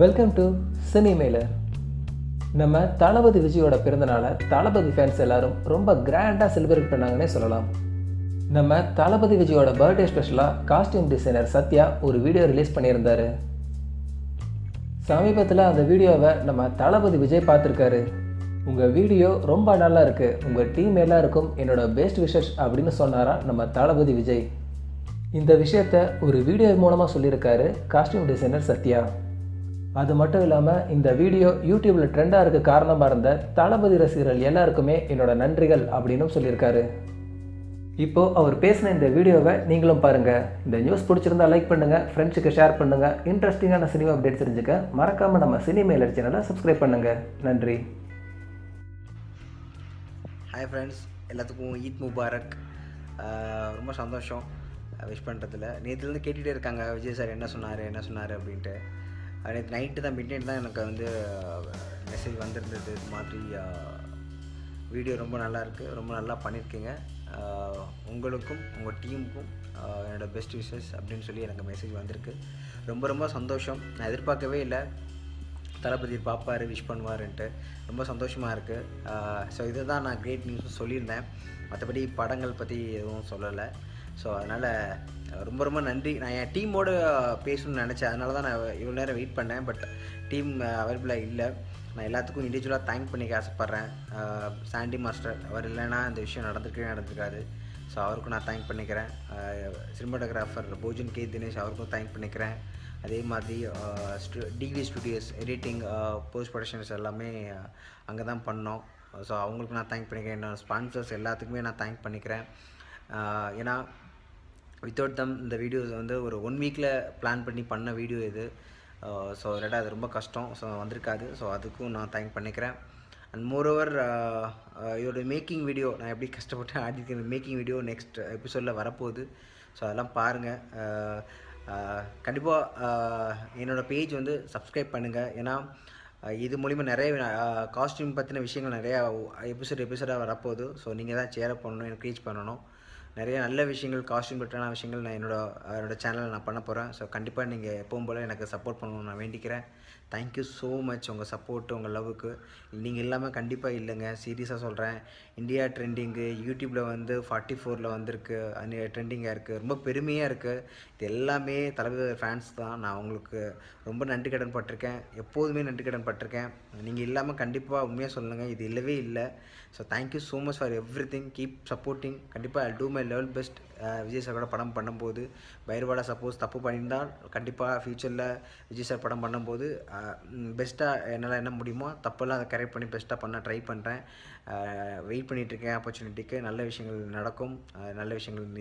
Welcome to சினிமேலர் நம்ம தளபதி விஜயோட பிறந்தநாளை தளபதி ஃபேன்ஸ் எல்லாரும் ரொம்ப கிராண்டாக செலிப்ரேட் பண்ணாங்கன்னே சொல்லலாம். நம்ம தளபதி விஜயோட பர்த்டே ஸ்பெஷலாக காஸ்டியூம் டிசைனர் சத்யா ஒரு வீடியோ ரிலீஸ் பண்ணியிருந்தாரு. சமீபத்தில் அந்த வீடியோவை நம்ம தளபதி விஜய் பார்த்துருக்காரு. உங்கள் வீடியோ ரொம்ப நல்லா இருக்குது உங்கள் டீம் எல்லாருக்கும் என்னோட பெஸ்ட் விஷஸ் அப்படின்னு சொன்னாராம் நம்ம தளபதி விஜய். இந்த விஷயத்த ஒரு வீடியோ மூலமாக சொல்லியிருக்காரு காஸ்டியூம் டிசைனர் சத்யா. அது மட்டும் இல்லாமல் இந்த வீடியோ யூடியூப்பில் ட்ரெண்டாக இருக்க காரணமாக இருந்த தளபதி ரசிகர்கள் எல்லாருக்குமே என்னோட நன்றிகள் அப்படின்னும் சொல்லியிருக்காரு. இப்போ அவர் பேசின இந்த வீடியோவை நீங்களும் பாருங்கள் இந்த நியூஸ் பிடிச்சிருந்தா லைக் பண்ணுங்கள் ஃப்ரெண்ட்ஸுக்கு ஷேர் பண்ணுங்கள் இன்ட்ரெஸ்டிங்கான சினிமா அப்டேட் தெரிஞ்சுக்க மறக்காமல் நம்ம சினிமேலர் சேனலை சப்ஸ்கிரைப் பண்ணுங்கள் நன்றி. ஹாய் ஃப்ரெண்ட்ஸ் எல்லாத்துக்கும் ஈத் முபாரக். ரொம்ப சந்தோஷம். விஷ் பண்ணுறதுல நேற்றுலேருந்து கேட்டுகிட்டே இருக்காங்க விஜய் சார் என்ன சொன்னார் என்ன சொன்னார் அப்படின்ட்டு. நேற்று நைட்டு தான் மிட் தான் எனக்கு வந்து uh, மெசேஜ் வந்திருந்தது. இது மாதிரி uh, வீடியோ ரொம்ப நல்லா இருக்குது ரொம்ப நல்லா பண்ணியிருக்கீங்க uh, உங்களுக்கும் உங்கள் டீமுக்கும் என்னோடய பெஸ்ட் விஷஸ் அப்படின்னு சொல்லி எனக்கு மெசேஜ் வந்திருக்கு. ரொம்ப ரொம்ப சந்தோஷம். நான் எதிர்பார்க்கவே இல்லை. தளபதி பார்ப்பார் விஷ் பண்ணுவாருன்ட்டு. ரொம்ப சந்தோஷமாக இருக்குது ஸோ இதை தான் நான் கிரேட் நியூஸ் சொல்லியிருந்தேன். மற்றபடி படங்கள் பற்றி எதுவும் சொல்லலை. ஸோ அதனால் ரொம்ப ரொம்ப நன்றி. நான் என் டீமோடு பேசணும்னு நினச்சேன். அதனால தான் நான் இவ்வளோ நேரம் வெயிட் பண்ணேன். பட் டீம் அவைலபிளாக இல்லை. நான் எல்லாத்துக்கும் இண்டிவிஜுவலாக தேங்க் பண்ணிக்க ஆசைப்பட்றேன். சாண்டி மாஸ்டர் அவர் இல்லைன்னா இந்த விஷயம் நடந்திருக்கவே நடந்திருக்காது. ஸோ அவருக்கும் நான் தேங்க் பண்ணிக்கிறேன். சினிமாட்டோகிராஃபர் போஜன் கே தினேஷ் அவருக்கும் தேங்க் பண்ணிக்கிறேன். அதே மாதிரி TV studios editing post productions எல்லாமே அங்கே தான் பண்ணோம். ஸோ அவங்களுக்கு நான் தேங்க் பண்ணிக்கிறேன். என்னோட ஸ்பான்சர்ஸ் எல்லாத்துக்குமே நான் தேங்க் பண்ணிக்கிறேன். ஏன்னா வித்தவுட் தம் இந்த வீடியோஸ் வந்து ஒரு ஒன் வீக்கில் பிளான் பண்ணி பண்ண வீடியோ இது. ஸோ இல்லாட்டா அது ரொம்ப கஷ்டம். ஸோ வந்திருக்காது. ஸோ அதுக்கும் நான் தேங்க் பண்ணிக்கிறேன். அண்ட் மோரோவர் uh, uh, இதோட மேக்கிங் வீடியோ நான் எப்படி கஷ்டப்பட்டு ஆடிக்கிறேன் மேக்கிங் வீடியோ நெக்ஸ்ட் எபிசோடில் வரப்போகுது. ஸோ அதெல்லாம் பாருங்கள் uh, கண்டிப்பாக என்னோடய பேஜ் வந்து சப்ஸ்கிரைப் பண்ணுங்கள் ஏன்னா இது மூலிமா நிறைய காஸ்ட்யூம் பற்றின விஷயங்கள் நிறையா எபிசோட் எபிசோடாக வரப்போகுது. ஸோ நீங்கள் தான் சேர பண்ணணும் எனக்கு பண்ணணும். நிறைய நல்ல விஷயங்கள் காஸ்டியூம் பெட்டரான விஷயங்கள் நான் என்னோட என்னோட சேனலில் நான் பண்ண போகிறேன் ஸோ கண்டிப்பாக நீங்கள் எப்பவும் போல் எனக்கு சப்போர்ட் பண்ணணும்னு நான் வேண்டிக்கிறேன். தேங்க்யூ ஸோ மச் உங்கள் சப்போர்ட்டு உங்கள் லவ்வுக்கு நீங்கள் இல்லாமல் கண்டிப்பாக இல்லைங்க. சீரியஸாக சொல்கிறேன் இந்தியா ட்ரெண்டிங்கு யூடியூப்பில் வந்து ஃபார்ட்டி ஃபோரில் வந்திருக்கு. அது ட்ரெண்டிங்காக இருக்குது ரொம்ப பெருமையாக இருக்குது இது எல்லாமே தலைவர் ஃபேன்ஸ் தான். நான் உங்களுக்கு ரொம்ப நன்றி கடன் பட்டிருக்கேன். எப்போதுமே நன்றி கடன் பட்டிருக்கேன். நீங்கள் இல்லாமல் கண்டிப்பாக உண்மையாக சொல்லுங்கள் இது இல்லவே இல்லை. So thank you so much for everything keep supporting கண்டிப்பாக I do my level best uh, Vijay சாரோட படம் பண்ணும்போது பைரவாடா சப்போஸ் தப்பு பண்ணியிருந்தால் கண்டிப்பாக ஃப்யூச்சரில் விஜய் சார் படம் பண்ணும்போது uh, பெஸ்ட்டாக என்னால் என்ன முடியுமோ தப்பெல்லாம் அதை கரெக்ட் பண்ணி பெஸ்ட்டாக பண்ண ட்ரை பண்ணுறேன் வெயிட் uh, பண்ணிகிட்ருக்கேன் ஆப்பர்ச்சுனிட்டிக்கு நல்ல விஷயங்கள் நடக்கும். நல்ல விஷயங்கள்